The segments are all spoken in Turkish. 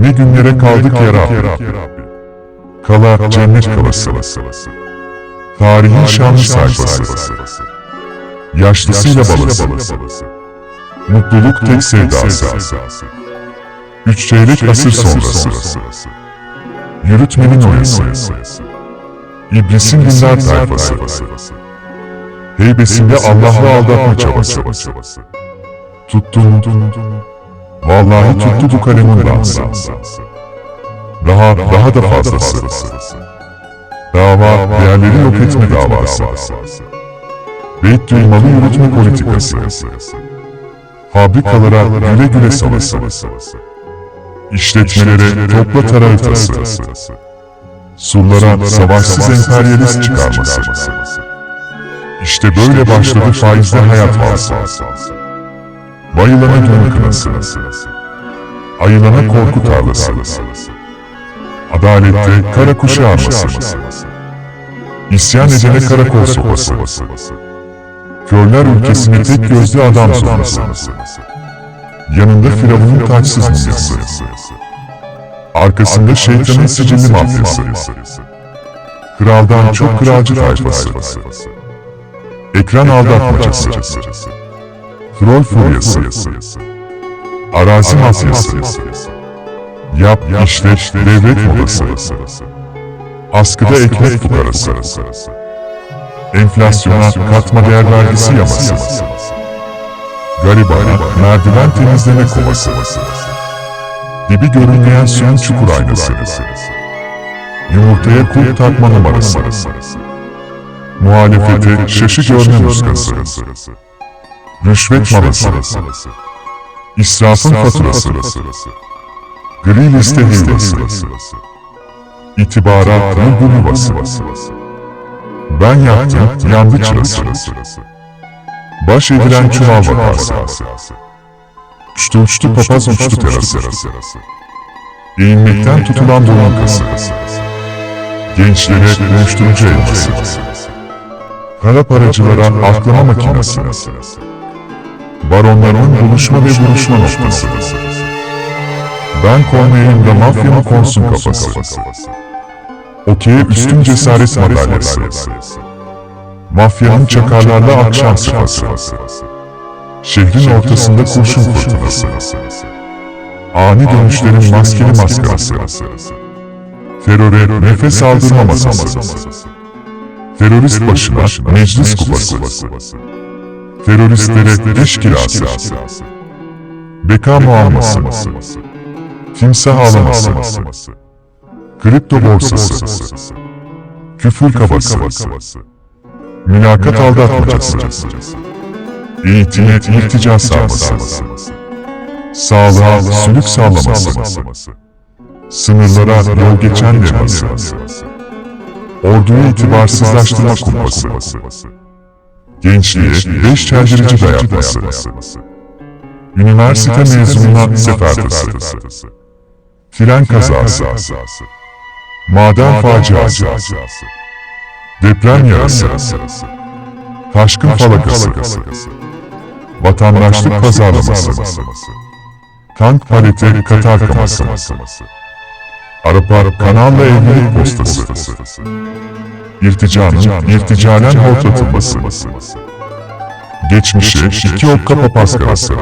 Ne günlere kaldık ya Rabbi. Kala cennet kalası. Tarihin şanlı sayfası. Yaşlısıyla balası. Mutluluk tek sevdası. Üç çeyrek asır sonrası. Yürütmenin oyası. İblisin dindar tayfası. Heybesinde Allah'la aldatma çabası. Tuttu mu? Vallahi tuttu bu kalemin dansı. Daha, daha da fazlası. Dava, değerleri yok etme davası. Beyt duymalı yürütme politikası. Fabrikalara güle güle salası. İşletmelere topla tara haritası. Surlara savaşsız emperyalist çıkarması. İşte böyle başladı faizli hayat valsı. Bayılana düğün kınası. Ayılana korku tarlası. Adalette kara kuşu arması. İsyan edene karakol sopası. Körler ülkesine tek gözlü adam sonrası. Yanında Firavun'un taçsız mumyası. Arkasında şeytanın sicilli mafyası. Kraldan çok kralcı tayfası. Ekran aldatmacası. Troll furyası. Arazi mafyası. Yap, işlet, devlet modası. Askıda ekmek fukarası. Enflasyona katma değer vergisi yaması. Garibana merdiven temizleme kovası. Dibi görünmeyen suyun çukur aynası. Yumurtaya kul takma numarası. Muhalefete şaşı görme muskası. Rüşvet malası. İsrafın faturası. Gri liste hilesi. İtibara bulgur yuvası. Ben yaktım, yandı çırası. Baş edilen çuval vakası. Uçtu uçtu papaz uçtu terası. Eğilmekten tutulan boyun kası. Gençlere uyuşturucu elması. Kara paracılara aklama makinesi. Baronların buluşma ve buluşma noktası. Ben koymayayım da mafya mı konsun kafası. Okey'e üstün cesaret madalyası. Mafyanın çakarlarla akşam sıfası. Şehrin ortasında kurşun fırtınası. Ani dönüşlerin maskeli maskarası. Teröre nefes aldırma masası. Terörist başına meclis kupası. Teröristlere teşkilası. Beka muamması. Timsah ağlaması. Kripto borsası. Küfür kabası. Mülakat aldatmacası. Eğitime irtica sağlaması. Sağlığa sülük sağlaması. Sınırlara yol geçen leması. Orduyu itibarsızlaştırma kumpası. Gençliğe beş çeldirici dayatması. Üniversite mezununa seferdası. Tren kazası. Maden faciası. Deprem yarası. Taşkın falakası. Vatandaşlık pazarlaması. Tank palete Katar kaması. Arapa kanalla evlilik postası. İrticanın irticalen hortlatılması. Geçmişe iki okka papaz karası.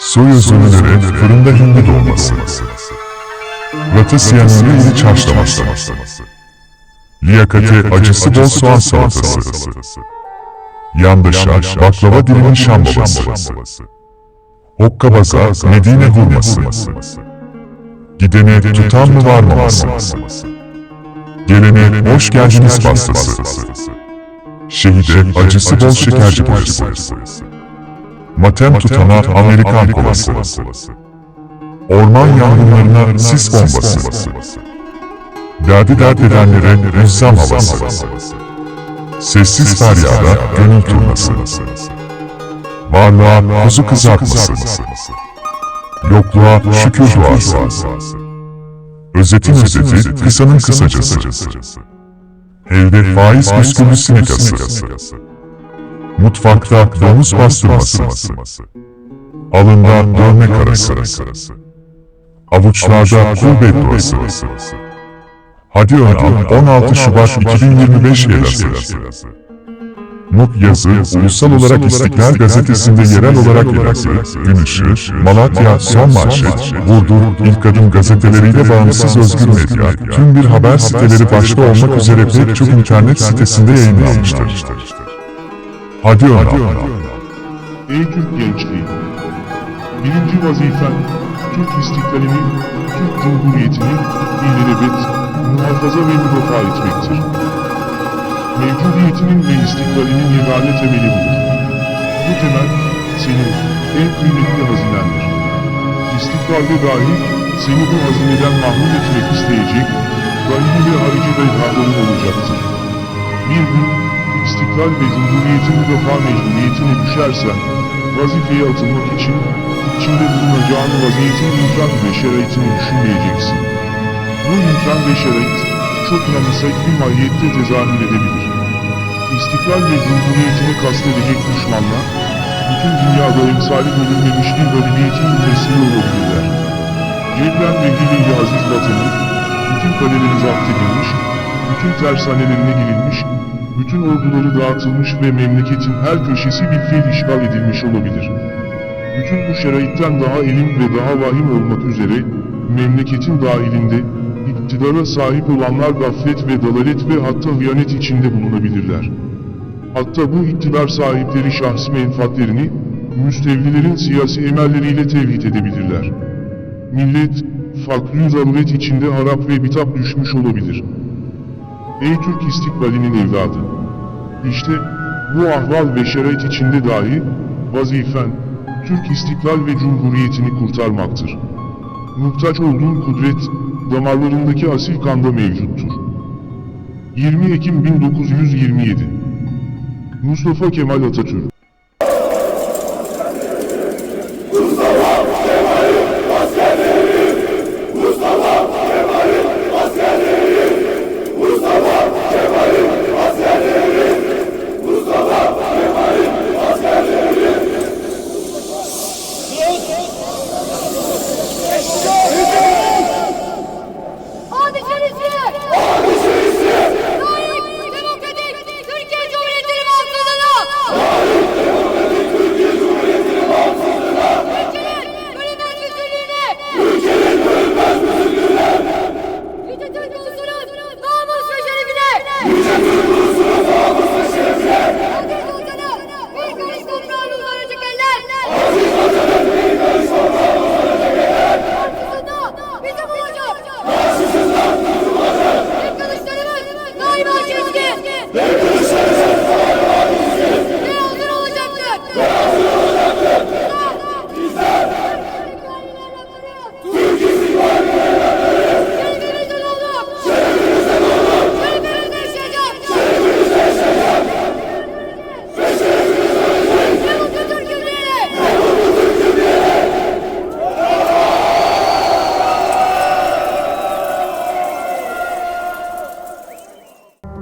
Soy özürlülere fırında hindi dolması. Ratı siyanürü iliç haşlaması. Liyakati acısı bol soğan salatası. Yandaşa baklava dilimi şam babası. Hokkabaza Medine hurması. Gidene tutan mı varmaması. Gelene hoş geldiniz pastası. Şehide acısı bol şekerci boyası. Matem tutana Amerikan kolası. Orman yangınlarına sis bombası. Derdi dert edenlere rüzzam havası. Sessiz feryada gönül turnası. Varlığa kuzu kızartması. Yokluğa şükür duası. Özetin özeti, kısanın kısacası. Evde faiz bisküvi sinek ası. Mutfakta domuz pastırması. Alında dövme karası. Avuçlarda kul bedduası. Hadi Önal 16 Şubat 2025 Elazığ. Not yazı, ulusal olarak İstiklal Gazetesi'nde yerel olarak Elazığ, Gün Malatya, Son Manşet, Burdur, İlk Adım gazeteleriyle bağımsız özgür medya, tüm bir haber siteleri başta olmak üzere pek çok internet sitesinde yayınlanmıştır. Hadi Önal. Ey Türk gençliği! Birinci vazifen, Türk istiklalini, Türk Cumhuriyeti'ni ilelebet, muhafaza ve müdafaa etmektir. Mevcudiyetinin ve istiklalinin yegane temeli budur. Bu temel, senin en kıymetli hazinendir. İstikbalde dahi seni bu hazineden mahrum etmek isteyecek, dahili ve harici bedhaların olacaktır. Bir gün, istiklal ve cumhuriyetin müdafaa mecburiyetine düşersen, vazifeye atılmak için, içinde bulunacağın vaziyetin imkan ve şeraitini düşünmeyeceksin. Bu imkan ve şerait, çok yanılsak bir mahiyette tezahür edebilir. İstiklal ve cumhuriyetini kastedecek düşmanlar, bütün dünyada emsali görülmemiş bir galibiyetin ümresi olabilirler. Cebren ve hileyle aziz vatanın, bütün kaleleri zapt edilmiş, bütün tersanelerine girilmiş, bütün orduları dağıtılmış ve memleketin her köşesi bir fiil işgal edilmiş olabilir. Bütün bu şeraitten daha elim ve daha vahim olmak üzere, memleketin dahilinde, iktidara sahip olanlar gaflet ve dalalet ve hatta hıyanet içinde bulunabilirler. Hatta bu iktidar sahipleri şahsi menfaatlerini, müstevlilerin siyasi emelleriyle tevhid edebilirler. Millet, fakr zaruret içinde harap ve bitap düşmüş olabilir. Ey Türk istikbalinin evladı! İşte, bu ahval ve şerait içinde dahi, vazifen, Türk istiklal ve cumhuriyetini kurtarmaktır. Muhtaç olduğun kudret, damarlarındaki asil kanda mevcuttur. 20 Ekim 1927 Mustafa Kemal Atatürk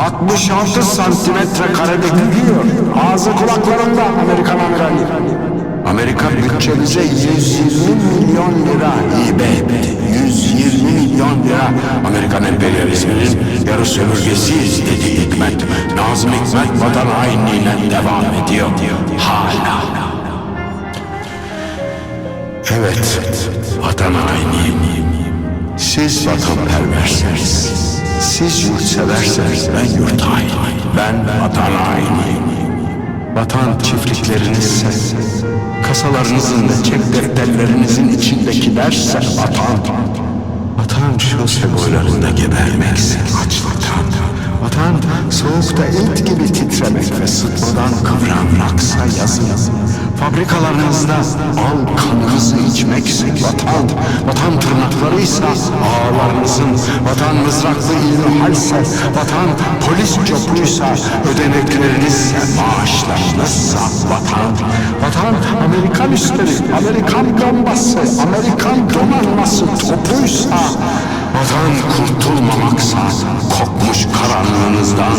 66 santimetre karede gülüyor. Ağzı kulaklarında Amerikan amirali. Amerika bütçemize 120 milyon lira hibe etti. 120 milyon lira Amerikan emperyalizminin yarı sömürgesiyiz dedi Hikmet. Nazım Hikmet vatan hainliğine devam ediyor. Hala. Evet, vatan haini. Siz vatanperversiniz. Siz yurtseverseniz ben yurt haini. Ben vatan haini. Vatan çiftliklerinizse, kasalarınızın ve cep defterlerinizin içindekilerse vatan. Vatan şose boylarında gebermekse aç vatan. Vatan Soğukta it gibi titremek ve sıtmadan kıvranmaksa yazın. Fabrikalarınızda al kanınızı içmekse vatan, vatan tırnaklarıysa ağlarınızın, vatan mızraklı ilmihalse, vatan polis copuysa, ödeneklerinizse, maaşlarınızsa vatan, vatan Amerikan üstleri, Amerikan bombası, Amerikan donanması topuysa, vatan kurtulmamaksa, kokmuş karanlığınızdan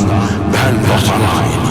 ben vatan hainiyim.